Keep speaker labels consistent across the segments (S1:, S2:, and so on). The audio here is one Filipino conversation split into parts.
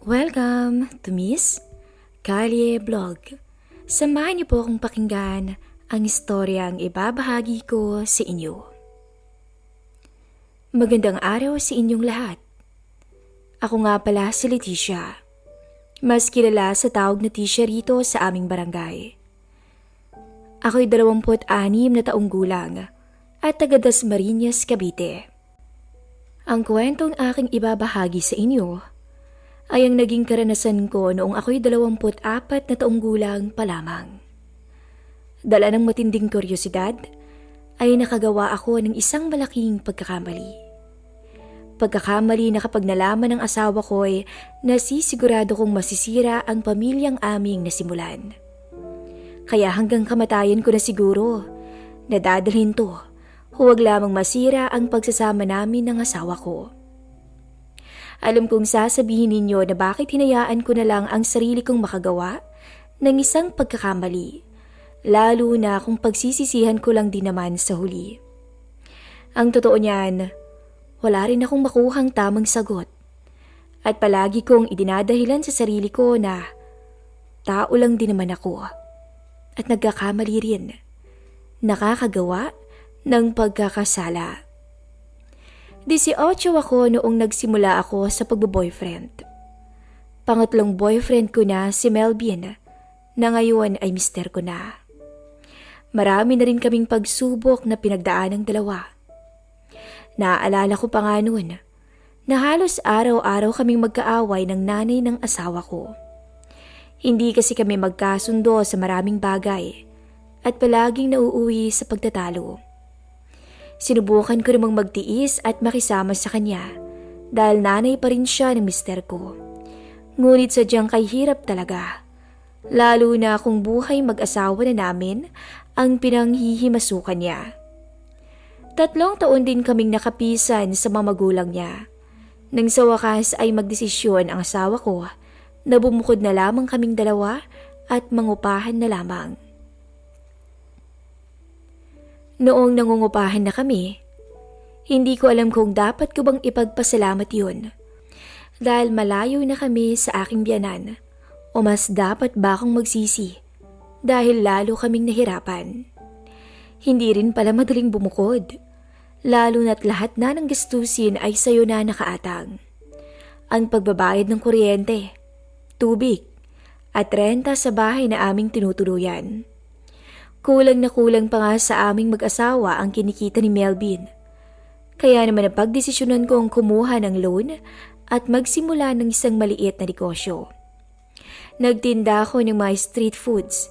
S1: Welcome to Miss Kalye Blog. Samahan niyo po akong pakinggan ang istoryang ibabahagi ko sa inyo. Magandang araw sa inyong lahat. Ako nga pala si Leticia. Mas kilala sa tawag na Tisha rito sa aming barangay. Ako'y 26 na taong gulang at taga Dasmariñas, Cavite. Ang kwentong aking ibabahagi sa inyo ay ang naging karanasan ko noong ako'y 24 na taong gulang pa lamang. Dala ng matinding kuryosidad, ay nakagawa ako ng isang malaking pagkakamali. Pagkakamali na kapag nalaman ng asawa ko ay nasisigurado kong masisira ang pamilyang aming nasimulan. Kaya hanggang kamatayan ko na siguro, nadadalhin to, huwag lamang masira ang pagsasama namin ng asawa ko. Alam kong sasabihin ninyo na bakit hinayaan ko na lang ang sarili kong makagawa ng isang pagkakamali, lalo na kung pagsisisihan ko lang din naman sa huli. Ang totoo niyan, wala rin akong makuhang tamang sagot. At palagi kong idinadahilan sa sarili ko na tao lang din naman ako. At nagkakamali rin. Nakakagawa ng pagkakasala. 18 ako noong nagsimula ako sa pagbo-boyfriend. Pangatlong boyfriend ko na si Melvin na ngayon ay mister ko na. Marami na rin kaming pagsubok na pinagdaan ng dalawa. Naaalala ko pa nga noon na halos araw-araw kaming magkaaway ng nanay ng asawa ko. Hindi kasi kami magkasundo sa maraming bagay at palaging nauuwi sa pagtatalo. Sinubukan ko namang magtiis at makisama sa kanya dahil nanay pa rin siya ng mister ko. Ngunit sadyang kay hirap talaga. Lalo na kung buhay mag-asawa na namin ang pinanghihimasukan niya. Tatlong taon din kaming nakapisan sa mga magulang niya. Nang sa wakas ay magdesisyon ang asawa ko na bumukod na lamang kaming dalawa at mangupahan na lamang. Noong nangungupahan na kami, hindi ko alam kung dapat ko bang ipagpasalamat yun. Dahil malayo na kami sa aking biyanan o mas dapat ba akong magsisi dahil lalo kaming nahirapan. Hindi rin pala madaling bumukod, lalo na't lahat na ng gastusin ay sayo na nakaatang. Ang pagbabayad ng kuryente, tubig, at renta sa bahay na aming tinutuluyan. Kulang na kulang pa nga sa aming mag-asawa ang kinikita ni Melvin. Kaya naman napagdesisyonan ko ang kumuha ng loan at magsimula ng isang maliit na negosyo. Nagtinda ako ng mga street foods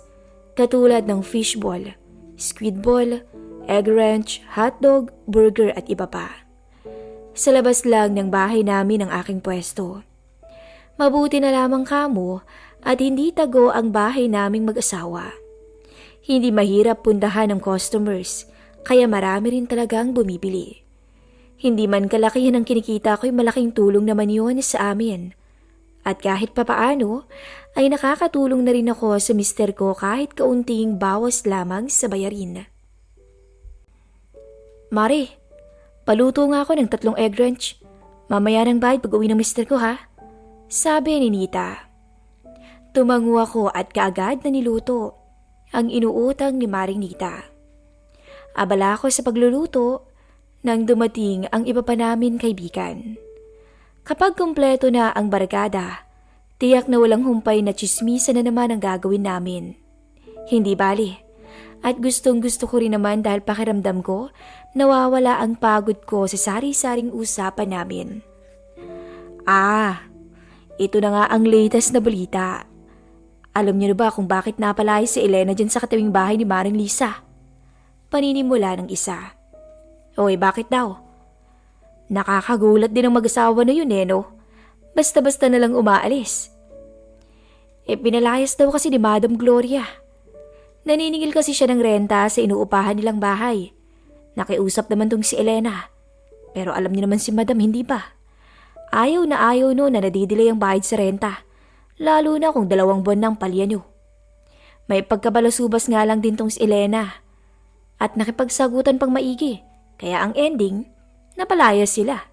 S1: katulad ng fishball, squidball, egg ranch, hotdog, burger at iba pa. Sa labas lang ng bahay namin ang aking pwesto. Mabuti na lamang kamo at hindi tago ang bahay naming mag-asawa. Hindi mahirap pundahan ng customers, kaya marami rin talagang bumibili. Hindi man kalakihan ang kinikita ko'y malaking tulong naman yon sa amin. At kahit papaano, ay nakakatulong na rin ako sa mister ko kahit kaunting bawas lamang sa bayarin. Mare, paluto nga ako ng tatlong egg ranch. Mamaya ng bayad pag uwi ng mister ko ha. Sabi ni Nita. Tumango ako at kaagad na niluto ang inuutang ni Maring Nita. Abala ako sa pagluluto nang dumating ang iba pa namin kaibigan. Kapag kumpleto na ang barkada, tiyak na walang humpay na chismisa na naman ang gagawin namin. Hindi bali. At gustong gusto ko rin naman dahil pakiramdam ko, nawawala ang pagod ko sa sari-saring usapan namin. Ah, ito na nga ang latest na balita. Alam niyo na ba kung bakit napalay si Elena dyan sa katawing bahay ni Maring Lisa? Paninimula ng isa. Oy, bakit daw? Nakakagulat din ang mag-asawa na yun eh, no? Basta-basta na lang umaalis. E pinalayas daw kasi ni Madam Gloria. Naniningil kasi siya ng renta sa inuupahan nilang bahay. Nakiusap naman tong si Elena. Pero alam niyo naman si Madam, hindi ba? Ayaw na ayaw no na nadidelay ang bayad sa renta lalo na kung dalawang buwan ng palya. May pagkabalasubas nga lang din tong si Elena at nakipagsagutan pang maigi kaya ang ending, napalaya sila.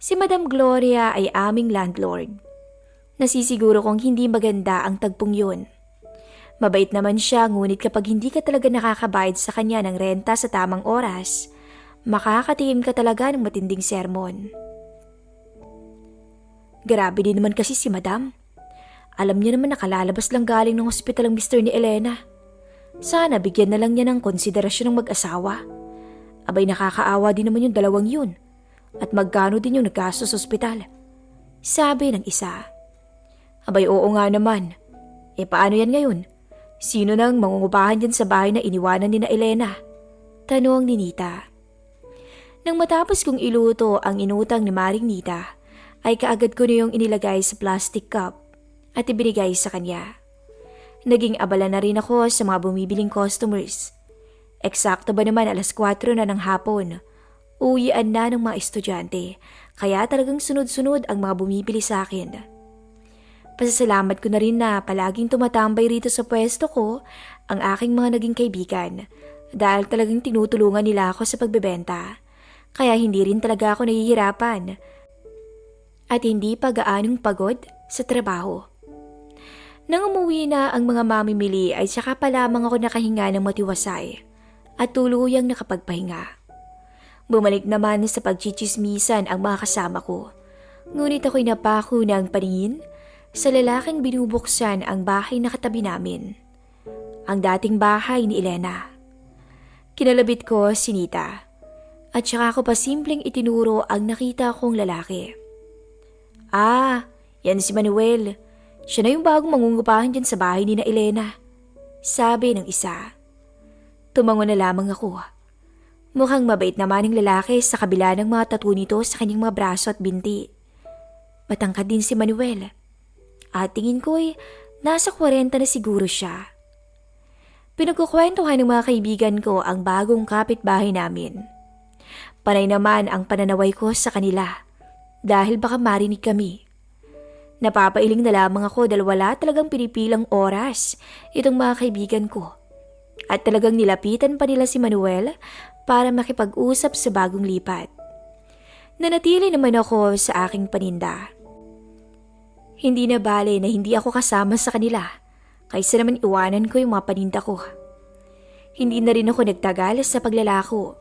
S1: Si Madam Gloria ay aming landlord. Nasisiguro kong hindi maganda ang tagpong yun. Mabait naman siya ngunit kapag hindi ka talaga nakakabayad sa kanya ng renta sa tamang oras, makakatikim ka talaga ng matinding sermon. Grabe din naman kasi si Madam. Alam niya naman nakalalabas lang galing ng ospital ang mister ni Elena. Sana bigyan na lang niya ng konsiderasyon ng mag-asawa. Abay nakakaawa din naman yung dalawang yun. At magkano din yung naggasto sa ospital. Sabi ng isa. Abay oo nga naman. E paano yan ngayon? Sino nang mangungupahan dyan sa bahay na iniwanan ni na Elena? Tanong ni Nita. Nang matapos kong iluto ang inutang ni Maring Nita, ay kaagad ko na yung inilagay sa plastic cup at ibinigay sa kanya. Naging abala na rin ako sa mga bumibiling customers. Eksakto ba naman alas 4 na ng hapon? Uwian na ng mga estudyante, kaya talagang sunod-sunod ang mga bumibili sa akin. Pasasalamat ko na rin na palaging tumatambay rito sa pwesto ko ang aking mga naging kaibigan dahil talagang tinutulungan nila ako sa pagbebenta. Kaya hindi rin talaga ako nahihirapan at hindi pa gaanong pagod sa trabaho. Nang umuwi na ang mga mamimili ay saka pa lamang ako nakahinga ng matiwasay at tuluyang nakapagpahinga. Bumalik naman sa pagchichismisan ang mga kasama ko. Ngunit ako'y napako ng paningin sa lalaking binubuksan ang bahay na katabi namin. Ang dating bahay ni Elena. Kinalabit ko si Nita at saka ko pa simpleng itinuro ang nakita kong lalaki. Ah, yan si Manuel. Siya na yung bagong mangungupahan dyan sa bahay ni na Elena. Sabi ng isa. Tumango na lamang ako. Mukhang mabait naman ang lalaki sa kabila ng mga tattoo nito sa kanyang mga braso at binti. Matangkad din si Manuel. At tingin ko'y nasa 40 na siguro siya. Pinagkukwentuhan ng mga kaibigan ko ang bagong kapitbahay namin. Panay naman ang pananaway ko sa kanila dahil baka marinig kami. Napapailing na lamang ako dahil wala talagang pinipilang oras itong mga kaibigan ko. At talagang nilapitan pa nila si Manuel para makipag-usap sa bagong lipat. Nanatili naman ako sa aking paninda. Hindi na bale na hindi ako kasama sa kanila kaysa naman iwanan ko yung mga paninda ko. Hindi na rin ako nagtagal sa paglalako.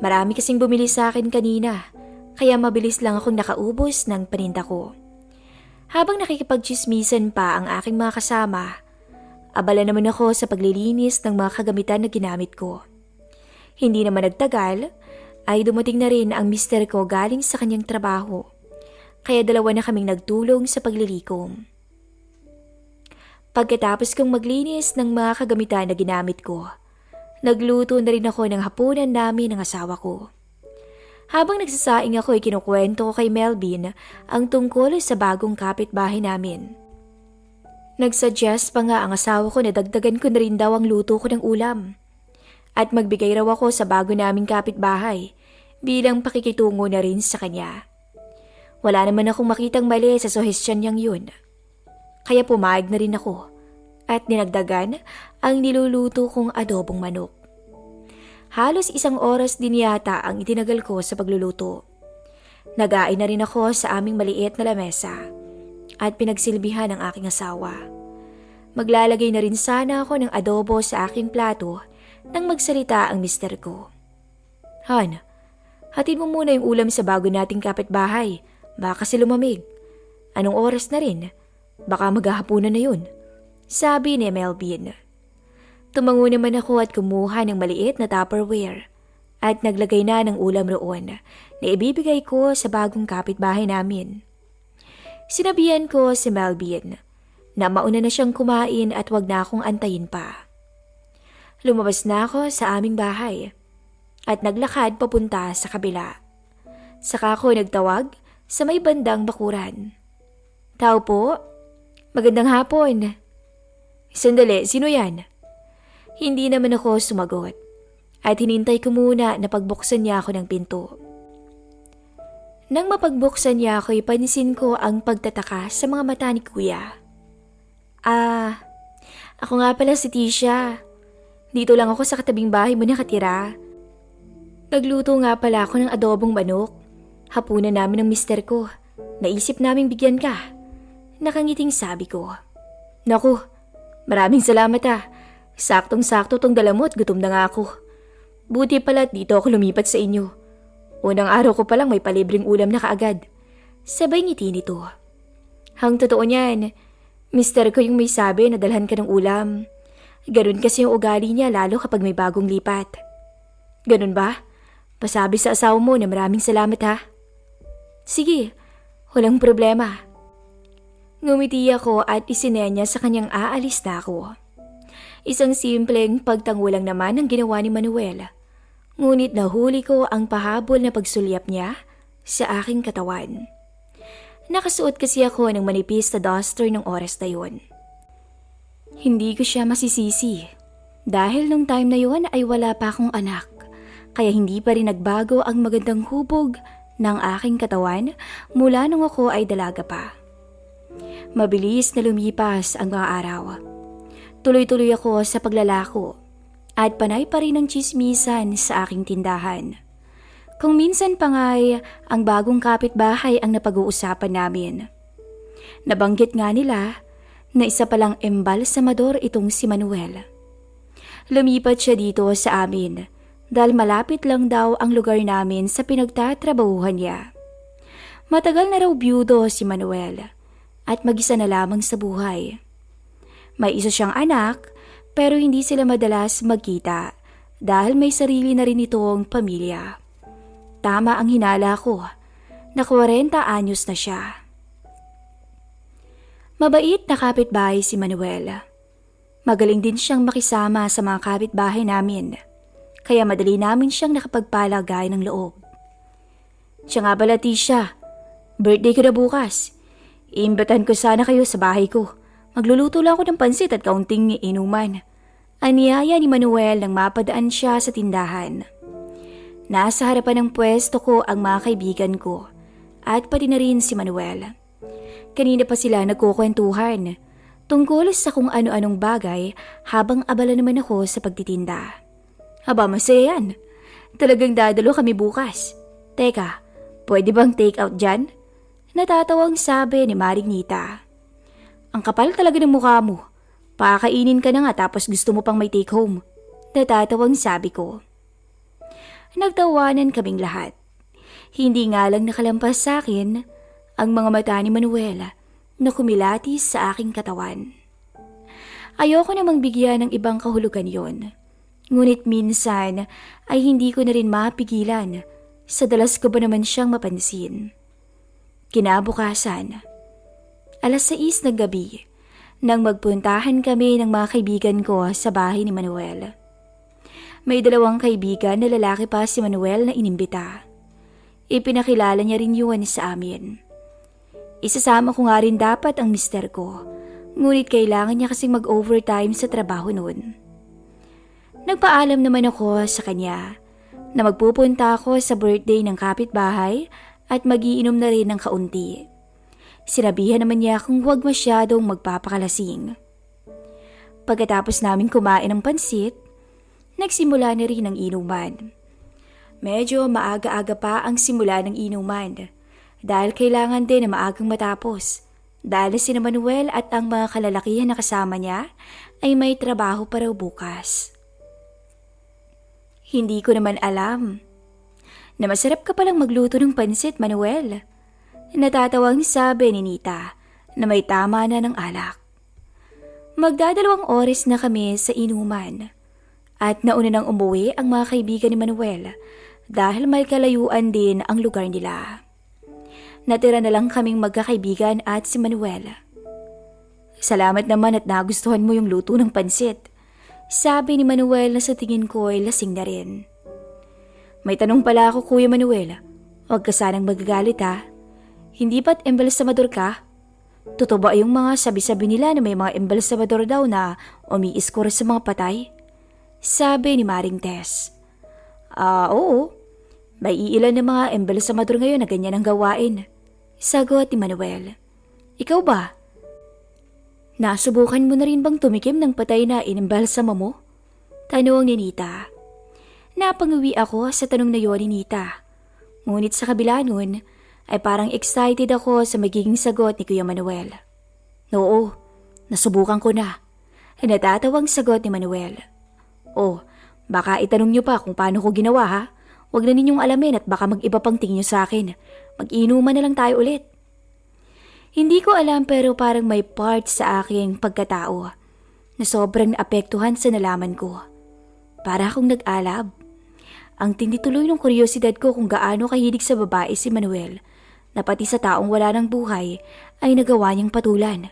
S1: Marami kasing bumili sa akin kanina kaya mabilis lang akong nakaubos ng paninda ko. Habang nakikipagchismisan pa ang aking mga kasama, abala naman ako sa paglilinis ng mga kagamitan na ginamit ko. Hindi naman nagtagal, ay dumating na rin ang mister ko galing sa kanyang trabaho. Kaya dalawa na kaming nagtulong sa paglilikom. Pagkatapos kong maglinis ng mga kagamitan na ginamit ko, nagluto na rin ako ng hapunan namin ng asawa ko. Habang nagsasaing ako ay kinukwento ko kay Melvin ang tungkol sa bagong kapitbahay namin. Nagsuggest pa nga ang asawa ko na dagdagan ko na rin daw ang luto ko ng ulam. At magbigay raw ako sa bago naming kapitbahay bilang pakikitungo na rin sa kanya. Wala naman akong makitang mali sa suhestyon niyang yun. Kaya pumayag na rin ako at ninagdagan ang niluluto kong adobong manok. Halos isang oras din yata ang itinagal ko sa pagluluto. Nagain na rin ako sa aming maliit na lamesa at pinagsilbihan ng aking asawa. Maglalagay na rin sana ako ng adobo sa aking plato nang magsalita ang mister ko. Han, hatid mo muna yung ulam sa bago nating kapitbahay. Baka kasi lumamig. Anong oras na rin? Baka maghahapunan na yun. Sabi ni Melvin. Tumango naman ako at kumuha ng maliit na tupperware at naglagay na ng ulam roon na ibibigay ko sa bagong kapitbahay namin. Sinabihan ko si Melvin na mauna na siyang kumain at wag na akong antayin pa. Lumabas na ako sa aming bahay at naglakad papunta sa kabila. Saka ako nagtawag sa may bandang bakuran. Tao po, magandang hapon. Sandali, sino yan? Hindi naman ako sumagot at hinintay ko muna na pagbuksan niya ako ng pinto. Nang mapagbuksan niya ako, ipansin ko ang pagtataka sa mga mata ni kuya. Ah, ako nga pala si Tisha. Dito lang ako sa katabing bahay mo nakatira. Nagluto nga pala ako ng adobong manok Hapunan namin ng mister ko. Naisip naming bigyan ka. Nakangiting sabi ko. Naku, maraming salamat ah. Saktong-sakto tong dala gutom na nga ako. Buti pala dito ako lumipat sa inyo. Unang araw ko palang may palibreng ulam na kaagad. Sabay ngiti nito. Hang totoo niyan, mister ko yung may sabi na dalhan ka ng ulam. Ganun kasi yung ugali niya lalo kapag may bagong lipat. Ganun ba? Pasabi sa asawa mo na maraming salamat ha. Sige, walang problema. Ngumiti ako at isinenya sa kanyang aalis na ako. Isang simpleng pagtangulang naman ang ginawa ni Manuel. Ngunit nahuli ko ang pahabol na pagsulyap niya sa aking katawan. Nakasuot kasi ako ng manipis na duster ng oras na yun. Hindi ko siya masisisi. Dahil nung time na yun ay wala pa akong anak. Kaya hindi pa rin nagbago ang magandang hubog ng aking katawan mula nung ako ay dalaga pa. Mabilis na lumipas ang mga araw. Tuloy-tuloy ako sa paglalako at panay pa rin ang chismisan sa aking tindahan. Kung minsan pa nga'y ang bagong kapitbahay ang napag-uusapan namin. Nabanggit nga nila na isa palang embalsamador itong si Manuel. Lumipat siya dito sa amin dahil malapit lang daw ang lugar namin sa pinagtatrabahuhan niya. Matagal na raw byudo si Manuel at mag-isa na lamang sa buhay. May isa siyang anak pero hindi sila madalas magkita dahil may sarili na rin itong pamilya. Tama ang hinala ko na 40 anyos na siya. Mabait na kapitbahay si Manuel. Magaling din siyang makisama sa mga kapitbahay namin, kaya madali namin siyang nakapagpalagay ng loob. Siya nga pala, Tisha. Birthday ko na bukas. Iimbatan ko sana kayo sa bahay ko. Magluluto lang ako ng pansit at kaunting inuman. Aniyaya ni Manuel nang mapadaan siya sa tindahan. Nasa harapan ng pwesto ko ang mga kaibigan ko at pati na rin si Manuel. Kanina pa sila nagkukwentuhan tungkol sa kung ano-anong bagay habang abala naman ako sa pagtitinda. Aba, masaya yan. Talagang dadalo kami bukas. Teka, pwede bang take out dyan? Natatawang sabi ni Maring Nita. Ang kapal talaga ng mukha mo. Pakakainin ka na nga tapos gusto mo pang may take home. Natatawang sabi ko. Nagtawanan kaming lahat. Hindi nga lang nakalampas sa akin ang mga mata ni Manuela na kumilatis sa aking katawan. Ayoko namang bigyan ng ibang kahulugan yon. Ngunit minsan ay hindi ko na rin mapigilan sa dalas ko ba naman siyang mapansin. Kinabukasan, alas 6 ng gabi, nang magpuntahan kami ng mga kaibigan ko sa bahay ni Manuel. May dalawang kaibigan na lalaki pa si Manuel na inimbita. Ipinakilala niya rin yun sa amin. Isasama ko nga rin dapat ang mister ko, ngunit kailangan niya kasing mag-overtime sa trabaho noon. Nagpaalam naman ako sa kanya na magpupunta ako sa birthday ng kapitbahay at magiinom na rin ng kaunti. Sinabihan naman niya kung huwag masyadong magpapakalasing. Pagkatapos namin kumain ng pansit, nagsimula na rin ang inuman. Medyo maaga-aga pa ang simula ng inuman dahil kailangan din na maagang matapos dahil si Manuel at ang mga kalalakihan na kasama niya ay may trabaho pa raw bukas. Hindi ko naman alam na masarap ka palang magluto ng pansit, Manuel. Natatawang sabi ni Nita na may tama na ng alak. Magdadalawang oras na kami sa inuman at nauna nang umuwi ang mga kaibigan ni Manuel dahil may kalayuan din ang lugar nila. Natira na lang kaming magkakaibigan at si Manuel. Salamat naman at nagustuhan mo yung luto ng pansit. Sabi ni Manuel na sa tingin ko ay lasing na rin. May tanong pala ako, Kuya Manuel. Huwag ka sanang magagalit ha. Hindi ba't embalsamador ka? Totoo ba yung mga sabi-sabi nila na may mga embalsamador daw na umiiskor sa mga patay? Sabi ni Maring Tess. Ah, oo. May iilan ng mga embalsamador ngayon na ganyan ang gawain. Sagot ni Manuel. Ikaw ba? Nasubukan mo na rin bang tumikim ng patay na inimbalsama mo? Tanong ni Nita. Napanguwi ako sa tanong na yon ni Nita. Ngunit sa kabila nun, ay parang excited ako sa magiging sagot ni Kuya Manuel. Oo, nasubukan ko na. Ay natatawang sagot ni Manuel. Oh, baka itanong niyo pa kung paano ko ginawa ha. Huwag na ninyong alamin at baka mag-iba pang tingin niyo sa akin. Mag-inuman na lang tayo ulit. Hindi ko alam pero parang may part sa aking pagkatao na sobrang apektuhan sa nalaman ko. Para akong nag-alab. Ang tindi tuloy ng kuryosidad ko kung gaano kahilig sa babae si Manuel na pati sa taong wala ng buhay ay nagawa niyang patulan.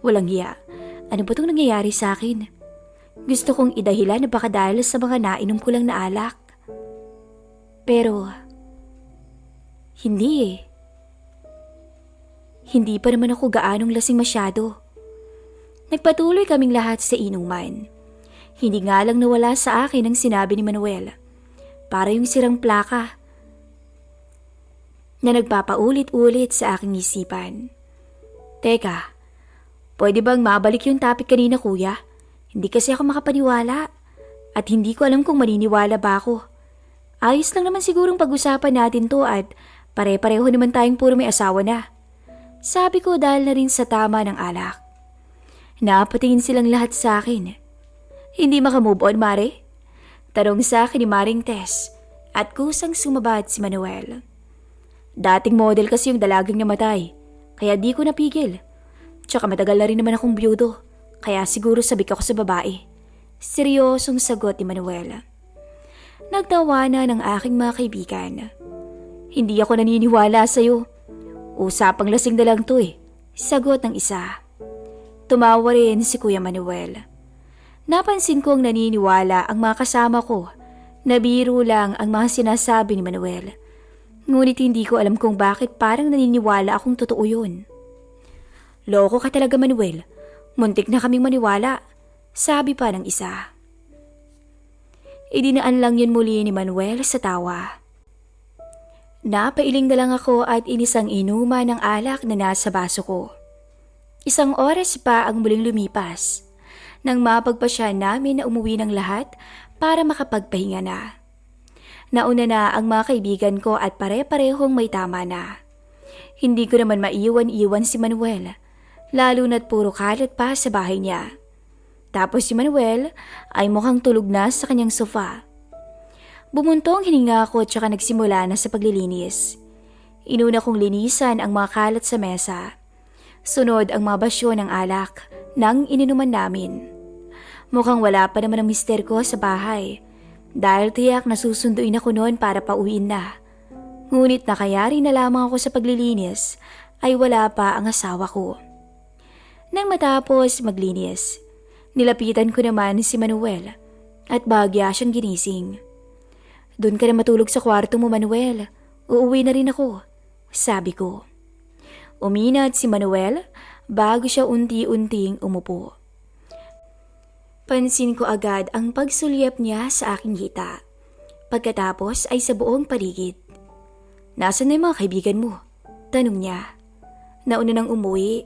S1: Walang hiya. Ano ba itong nangyayari sa akin? Gusto kong idahilan na baka dahil sa mga nainom ko lang na alak. Pero, hindi eh. Hindi pa naman ako gaanong lasing masyado. Nagpatuloy kaming lahat sa inuman. Hindi nga lang nawala sa akin ang sinabi ni Manuel. Para yung sirang plaka na nagpapaulit-ulit sa aking isipan. Teka, pwede bang mabalik yung topic kanina kuya? Hindi kasi ako makapaniwala at hindi ko alam kung maniniwala ba ako. Ayos lang naman sigurong pag-usapan natin to at pare-pareho naman tayong puro may asawa na. Sabi ko dahil na rin sa tama ng alak. Napatingin silang lahat sa akin. Hindi makamove on, Mare? Tanong sa akin ni Maring Tess at kusang sumabad si Manuel. Dating model kasi yung dalagang namatay, kaya di ko napigil. Tsaka matagal na rin naman akong byudo, kaya siguro sabik ako sa babae. Seryosong sagot ni Manuel. Nagtawa na ng aking mga kaibigan. Hindi ako naniniwala sa'yo. Usapang lasing na lang to eh. Sagot ng isa. Tumawa rin si Kuya Manuel. Napansin kong naniniwala ang mga kasama ko na biro lang ang mga sinasabi ni Manuel. Ngunit hindi ko alam kung bakit parang naniniwala akong totoo yun. Loko ka talaga Manuel. Muntik na kaming maniwala. Sabi pa ng isa. Idinaan lang yun muli ni Manuel sa tawa. Napailing na lang ako at inisang inuma ng alak na nasa baso ko. Isang oras pa ang muling lumipas nang mapagpasya namin na umuwi ng lahat para makapagpahinga na. Nauna na ang mga kaibigan ko at pare-parehong may tama na. Hindi ko naman maiwan-iwan si Manuel, lalo na't puro kalat pa sa bahay niya. Tapos si Manuel ay mukhang tulog na sa kanyang sofa. Bumuntong hininga ako at saka nagsimula na sa paglilinis. Inuna kong linisan ang mga kalat sa mesa. Sunod ang mga basyo ng alak nang ininuman namin. Mukhang wala pa naman ang mister ko sa bahay dahil tiyak nasusunduin ako noon para pauwiin na. Ngunit nakayari na lamang ako sa paglilinis ay wala pa ang asawa ko. Nang matapos maglinis, nilapitan ko naman si Manuel at bagya siyang ginising. Doon ka na matulog sa kwarto mo Manuel, uuwi na rin ako, sabi ko. Uminat si Manuel bago siya unti-unting umupo. Pansin ko agad ang pagsulyap niya sa aking hita. Pagkatapos ay sa buong paligid. Nasaan na yung mga kaibigan mo? Tanong niya. Nauna nang umuwi.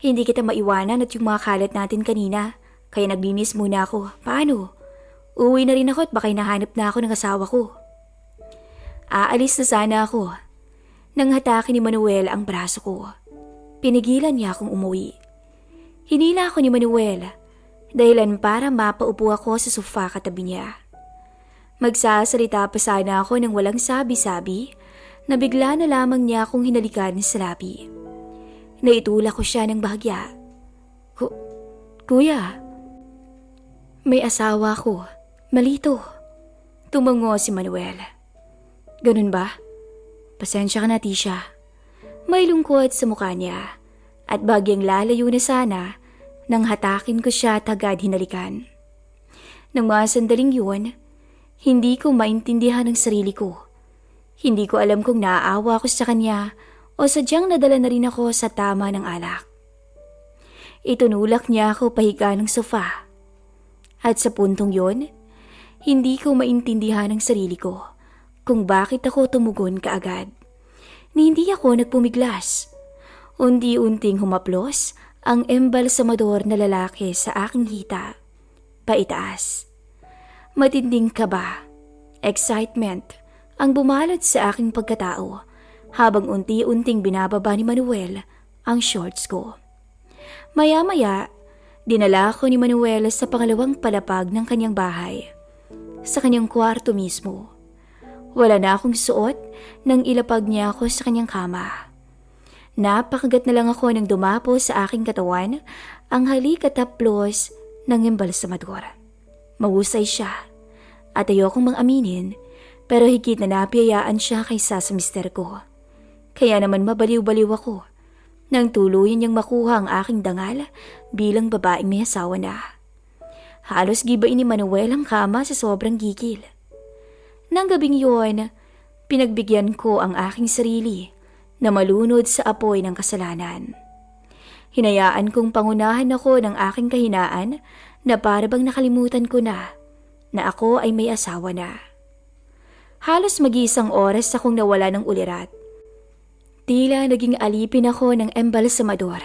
S1: Hindi kita maiwanan at yung mga kalat natin kanina. Kaya naglinis muna ako. Paano? Uwi na rin ako at baka hinahanap na ako ng asawa ko. Aalis na sana ako. Nang hatake ni Manuel ang braso ko. Pinigilan niya akong umuwi. Hinila ako ni Manuel dahilan para mapaupo ako sa sofa katabi niya. Magsasalita pa sana ako ng walang sabi-sabi na bigla na lamang niya akong hinalikan sa labi. Naitula ko siya ng bahagya. Ku Kuya, may asawa ko. Malito. Tumango si Manuel. Ganun ba? Pasensya ka na, Tisha. May lungkot sa mukha niya at bagyang lalayo na sana nang hatakin ko siya at agad hinalikan. Nang mga sandaling yun, hindi ko maintindihan ang sarili ko. Hindi ko alam kung naaawa ako sa kanya o sadyang nadala na rin ako sa tama ng alak. Itunulak niya ako pahiga ng sofa. At sa puntong yon, hindi ko maintindihan ang sarili ko kung bakit ako tumugon kaagad. Ni hindi ako nagpumiglas. Unti-unting humaplos ang embalsamador na lalaki sa aking hita, paitaas. Matinding kaba, excitement, ang bumalot sa aking pagkatao habang unti-unting binababa ni Manuel ang shorts ko. Maya-maya, dinala ako ni Manuel sa pangalawang palapag ng kanyang bahay. Sa kanyang kwarto mismo. Wala na akong suot nang ilapag niya ako sa kanyang kama. Napakagat na lang ako nang dumapo sa aking katawan ang halik at haplos ng embalsamador. Mahusay siya at ayokong mang aminin pero higit na napiyayaan siya kaysa sa mister ko. Kaya naman mabaliw-baliw ako nang tuluyan niyang makuha ang aking dangal bilang babaeng may asawa na. Halos gibain ni Manuel ang kama sa sobrang gigil. Nang gabing yun, pinagbigyan ko ang aking sarili na malunod sa apoy ng kasalanan. Hinayaan kong pangunahan ako ng aking kahinaan na para bang nakalimutan ko na na ako ay may asawa na. Halos mag-iisang oras akong nawala ng ulirat. Tila naging alipin ako ng embalsamador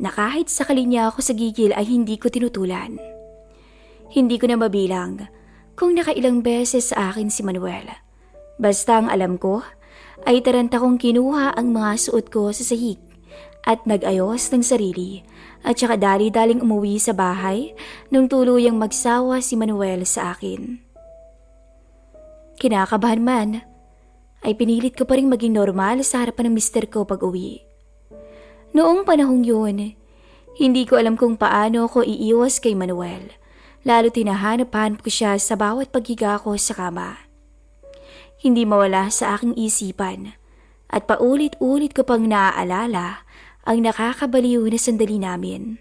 S1: na kahit sakali niya ako sa gigil ay hindi ko tinutulan. Hindi ko na mabilang kung nakailang beses sa akin si Manuel. Basta ang alam ko ay taranta kong kinuha ang mga suot ko sa sahig at nag-ayos ng sarili at saka dali-daling umuwi sa bahay nung tuluyang magsawa si Manuel sa akin. Kinakabahan man, ay pinilit ko pa rin maging normal sa harapan ng mister ko pag uwi. Noong panahong yun, hindi ko alam kung paano ako iiwas kay Manuel, lalo tinahanap-hanap ko siya sa bawat paghiga ko sa kama. Hindi mawala sa aking isipan at paulit-ulit ko pang naaalala ang nakakabaliw na sandali namin.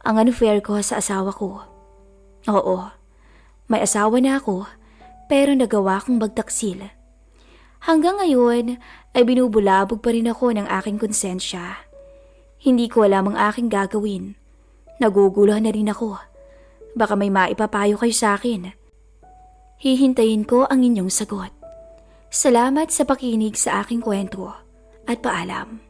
S1: Ang unfair ko sa asawa ko. Oo, may asawa na ako pero nagawa kong magtaksil. Hanggang ngayon ay binubulabog pa rin ako ng aking konsensya. Hindi ko alam ang aking gagawin. Naguguluhan na rin ako. Baka may maipapayo kayo sa akin. Hihintayin ko ang inyong sagot. Salamat sa pakinig sa aking kwento at paalam.